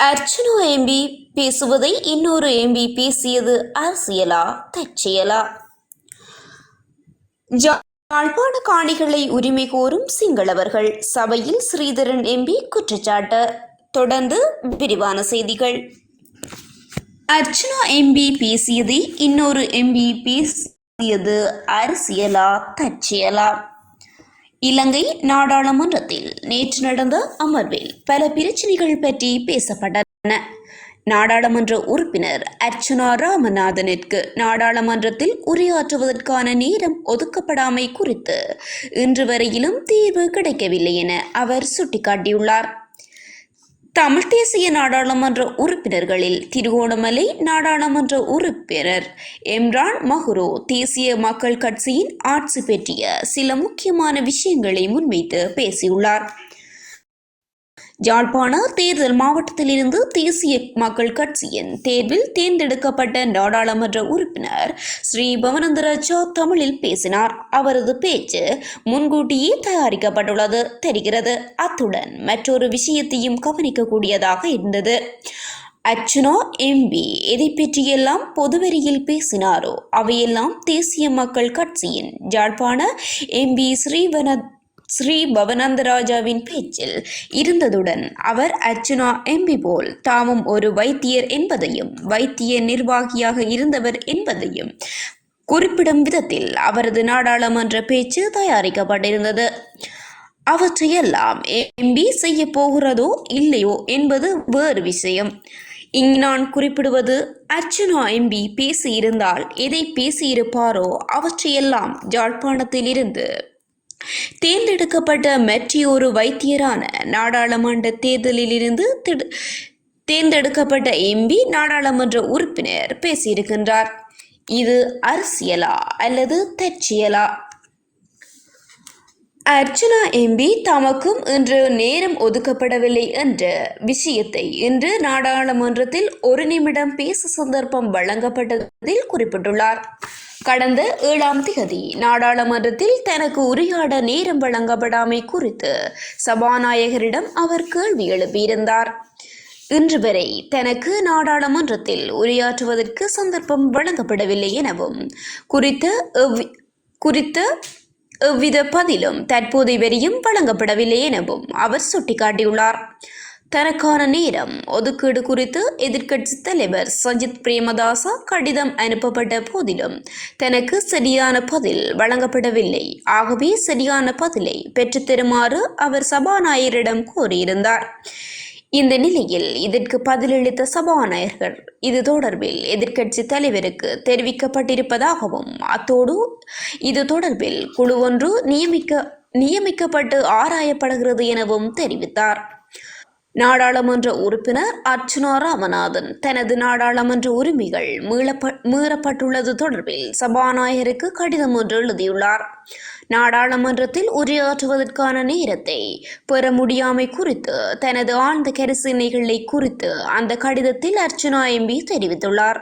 Archana MP பேசுவதை இன்னொரு MP பேசியது அரசியலா தற்செயலா? யாழ்ப்பாண காணிகளை உரிமை கோரும் சிங்களவர்கள். சபையில் ஸ்ரீதரன் எம்பி குற்றச்சாட்டு. தொடர்ந்து விரிவான செய்திகள். அர்ச்சனா எம்பி பேசியதை இன்னொரு எம்பி பேசியது அரசியலா தற்செயலா? இலங்கை நாடாளுமன்றத்தில் நேற்று நடந்த அமர்வில் பல பிரச்சனைகள் பற்றி பேசப்பட்டன. நாடாளுமன்ற உறுப்பினர் அர்ச்சனா ராமநாதனிற்கு நாடாளுமன்றத்தில் உரையாற்றுவதற்கான நேரம் ஒதுக்கப்படாமை குறித்து இன்று வரையிலும் தீர்வு கிடைக்கவில்லை என அவர் சுட்டிக்காட்டியுள்ளார். தமிழ் தேசிய நாடாளுமன்ற உறுப்பினர்களில் திருகோணமலை நாடாளுமன்ற உறுப்பினர் எம்ரான் மஹுரோ தேசிய மக்கள் கட்சியின் ஆட்சி பற்றிய சில முக்கியமான விஷயங்களை முன்வைத்து பேசியுள்ளார். யாழ்ப்பாண தேர்தல் மாவட்டத்திலிருந்து தேசிய மக்கள் கட்சியின் தேர்வில் தேர்ந்தெடுக்கப்பட்ட நாடாளுமன்ற உறுப்பினர் ஸ்ரீ பவனந்தராஜா தமிழில் பேசினார். அவரது பேச்சு முன்கூட்டியே தயாரிக்கப்பட்டுள்ளது. தெரிகிறது. அத்துடன் மற்றொரு விஷயத்தையும் கவனிக்கக்கூடியதாக இருந்தது. அர்ச்சனா எம்பி எதை பற்றியெல்லாம் பொதுவெளியில் பேசினாரோ அவையெல்லாம் தேசிய மக்கள் கட்சியின் யாழ்ப்பாண எம்பி ஸ்ரீவன ஸ்ரீ பவனந்தராஜாவின் பேச்சில் இருந்ததுடன் அவர் அர்ச்சுனா எம்பி போல் தாமும் ஒரு வைத்தியர் என்பதையும் வைத்திய நிர்வாகியாக இருந்தவர் என்பதையும் குறிப்பிடும் விதத்தில் அவரது நாடாளுமன்ற பேச்சு தயாரிக்கப்பட்டிருந்தது. அவற்றையெல்லாம் எம்பி செய்ய போகிறதோ இல்லையோ என்பது வேறு விஷயம். இங்கு நான் குறிப்பிடுவது அர்ச்சுனா எம்பி பேசியிருந்தால் எதை பேசியிருப்பாரோ அவற்றையெல்லாம் யாழ்ப்பாணத்திலிருந்து தேர்ந்தெடுக்கப்பட்ட மற்றியொரு வைத்தியரான நாடாளுமன்ற தேர்தலிலிருந்து திடு- தேர்ந்தெடுக்கப்பட்ட எம்பி நாடாளுமன்ற உறுப்பினர் பேசியிருக்கின்றார். இது அரசியலா அல்லது தற்செயலா? அர்ச்சனா எம்பி தமக்கும் இன்று நேரம் ஒதுக்கப்படவில்லை என்ற விஷயத்தை இன்று நாடாளுமன்றத்தில் ஒரு நிமிடம் பேச சந்தர்ப்பம் வழங்கப்பட்டதில் குறிப்பிட்டுள்ளார். கடந்த ஏழாம் தேதி நாடாளுமன்றத்தில் தனக்கு உரையாட நேரம் வழங்கப்படாமை குறித்து சபாநாயகரிடம் அவர் கேள்வி எழுப்பியிருந்தார். இன்று வரை தனக்கு நாடாளுமன்றத்தில் உரையாற்றுவதற்கு சந்தர்ப்பம் வழங்கப்படவில்லை எனவும் குறித்த குறித்த எவ்வித பதிலும் தற்போதைய வரையும் வழங்கப்படவில்லை எனவும் அவர் சுட்டிக்காட்டியுள்ளார். தனக்கான நேரம் ஒதுக்கீடு குறித்து எதிர்க்கட்சித் தலைவர் சஜித் பிரேமதாசா கடிதம் அனுப்பப்பட்ட போதிலும் தனக்கு சரியான பதில் வழங்கப்படவில்லை. ஆகவே சரியான பதிலை பெற்றுத்தருமாறு அவர் சபாநாயகரிடம் கோரியிருந்தார். இந்த நிலையில் இதற்கு பதிலளித்த சபாநாயகர் இது தொடர்பில் எதிர்க்கட்சி தலைவருக்கு தெரிவிக்கப்பட்டிருப்பதாகவும் அத்தோடு இது தொடர்பில் குழு ஒன்று நியமிக்க நியமிக்கப்பட்டு ஆராயப்படுகிறது எனவும் தெரிவித்தார். நாடாளுமன்ற உறுப்பினர் அர்ச்சனா ராமநாதன் தனது நாடாளுமன்ற உரிமைகள் மீளப்ப மீறப்பட்டுள்ளது தொடர்பில் சபாநாயகருக்கு கடிதம் ஒன்று எழுதியுள்ளார். நாடாளுமன்றத்தில் உரையாற்றுவதற்கான நேரத்தை பெற முடியாமை குறித்து தனது ஆழ்ந்த கரிசனைகளை குறித்து அந்த கடிதத்தில் அர்ச்சனா எம்பி தெரிவித்துள்ளார்.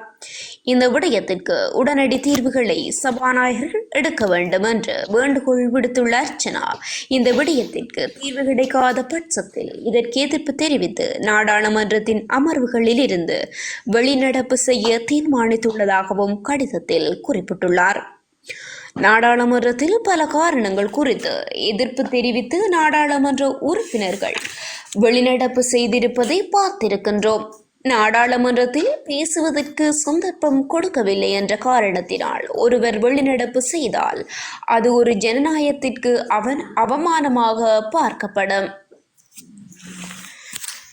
இந்த விடயத்திற்கு உடனடி தீர்வுகளை சபாநாயகர்கள் எடுக்க வேண்டும் என்று வேண்டுகோள் விடுத்துள்ள அர்ச்சனா இந்த விடயத்திற்கு தீர்வு கிடைக்காத பட்சத்தில் இதற்கு எதிர்ப்பு தெரிவித்து நாடாளுமன்றத்தின் அமர்வுகளில் இருந்து வெளிநடப்பு செய்ய தீர்மானித்துள்ளதாகவும் கடிதத்தில் குறிப்பிட்டுள்ளார். நாடாளுமன்றத்தில் பல காரணங்கள் குறித்து எதிர்ப்பு தெரிவித்து நாடாளுமன்ற உறுப்பினர்கள் வெளிநடப்பு செய்திருப்பதை பார்த்திருக்கின்றோம். நாடாளுமன்றத்தில் பேசுவதற்கு சந்தர்ப்பம் கொடுக்கவில்லை என்ற காரணத்தினால் ஒருவர் வெளிநடப்பு செய்தால் அது ஒரு ஜனநாயகத்திற்கு அவன் அவமானமாக பார்க்கப்படும்.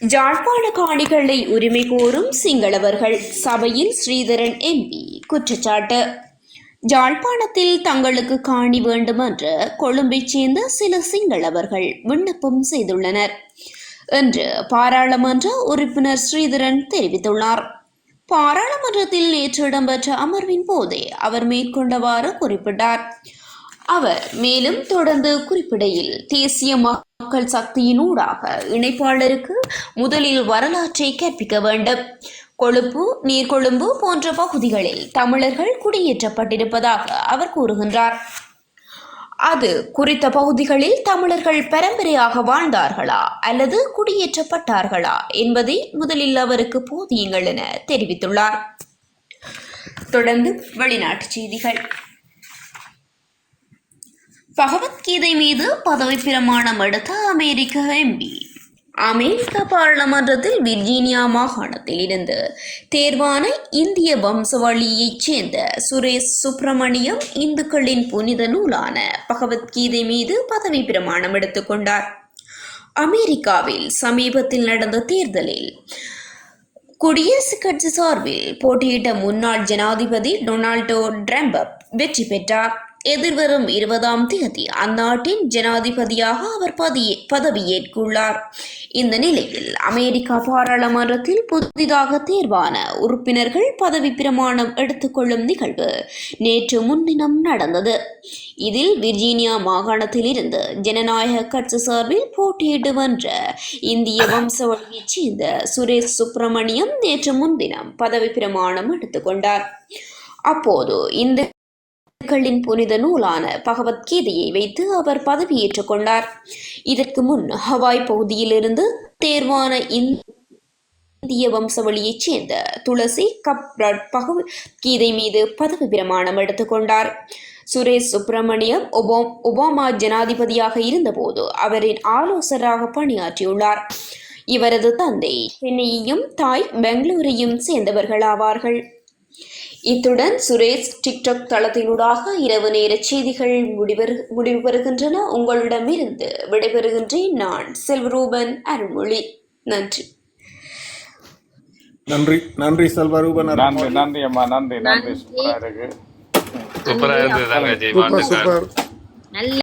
ஜாழ்ப்பாண காணிகளை உரிமை கோரும் சிங்களவர்கள் சபையில் ஸ்ரீதரன் எம்பி குற்றச்சாட்டு. ஜாழ்ப்பாணத்தில் தங்களுக்கு காணி வேண்டும் என்று கொழும்பைச் சேர்ந்த சில சிங்களவர்கள் விண்ணப்பம் செய்துள்ளனர். என்று பாராளுமன்ற உறுப்பினர் ஸ்ரீதரன் தெரிவித்துள்ளார். பாராளுமன்றத்தில் நேற்று இடம்பெற்ற அமர்வின் போதே அவர் மேற்கொண்டவாறு குறிப்பிட்டார். அவர் மேலும் தொடர்ந்து குறிப்பிடையில் தேசிய மக்கள் சக்தியினூடாக இணைப்பாளருக்கு முதலில் வரலாற்றை கற்பிக்க வேண்டும். கொழும்பு நீர்கொழும்பு போன்ற பகுதிகளில் தமிழர்கள் குடியேற்றப்பட்டிருப்பதாக அவர் கூறுகின்றார். அது குறித்த பகுதிகளில் தமிழர்கள் பரம்பரையாக வாழ்ந்தார்களா அல்லது குடியேற்றப்பட்டார்களா என்பதை முதலில் அவருக்கு போதியுங்கள் என தெரிவித்துள்ளார். தொடர்ந்து வெளிநாட்டுச் செய்திகள். பகவத்கீதை மீது பதவி பிரமாணம் எடுத்த அமெரிக்க எம்பி அமெரிக்க பாராளுமன்றத்தில் விர்ஜீனியா மாகாணத்தில் இருந்து தேர்வான இந்திய வம்சவழியைச் சேர்ந்த சுரேஷ் சுப்பிரமணியம் இந்துக்களின் புனித நூலான பகவத்கீதை மீது பதவி பிரமாணம் எடுத்துக்கொண்டார் அமெரிக்காவில் சமீபத்தில் நடந்த தேர்தலில் குடியரசுக் கட்சி சார்பில் போட்டியிட்ட முன்னாள் ஜனாதிபதி டொனால்டோ ட்ரம்ப் வெற்றி பெற்றார். எதிர்வரும் இருபதாம் தேதி அந்நாட்டின் ஜனாதிபதியாக அவர் பதியே பதவியேற்குள்ளார். இந்த நிலையில் அமெரிக்கா பாராளுமன்றத்தில் புதிதாக தேர்வான உறுப்பினர்கள் பதவி பிரமாணம் எடுத்துக்கொள்ளும் நிகழ்வு நேற்று முன்தினம் நடந்தது. இதில் விர்ஜீனியா மாகாணத்தில் இருந்து ஜனநாயக கட்சி சார்பில் போட்டியிட்டு வென்ற இந்திய வம்சவழியைச் சேர்ந்த சுரேஷ் சுப்பிரமணியம் நேற்று முன்தினம் பதவி பிரமாணம் எடுத்துக்கொண்டார். அப்போது இந்த களின் புனித நூலான பகவத்கீதையை வைத்து அவர் பதவியேற்றுக் கொண்டார். இதற்கு முன் ஹவாய் பகுதியிலிருந்து தேர்வான இந்திய வம்சவழியைச் சேர்ந்த துளசி கப்ரட் பகவத்கீதை மீது பதவி பிரமாணம் எடுத்துக்கொண்டார் சுரேஷ் சுப்பிரமணியம் ஒபாம் ஒபாமா ஜனாதிபதியாக இருந்தபோது அவரின் ஆலோசகராக பணியாற்றியுள்ளார். இவரது தந்தை சென்னையையும் தாய் பெங்களூரையும் சேர்ந்தவர்கள் ஆவார்கள் இத்துடன் சுரேஷ் டிக்டாக் தளத்தினூடாக இரவு நேர செய்திகள் முடிவரு முடிவு பெறுகின்றன உங்களிடமிருந்து விடைபெறுகின்றேன் நான் செல்வரூபன் அருள்மொழி. நன்றி. நன்றி நன்றி செல்வரூபன் நன்றி நன்றி அம்மா நன்றி நன்றி. சூப்பரா இருக்கு. சூப்பரா இருந்தது நல்ல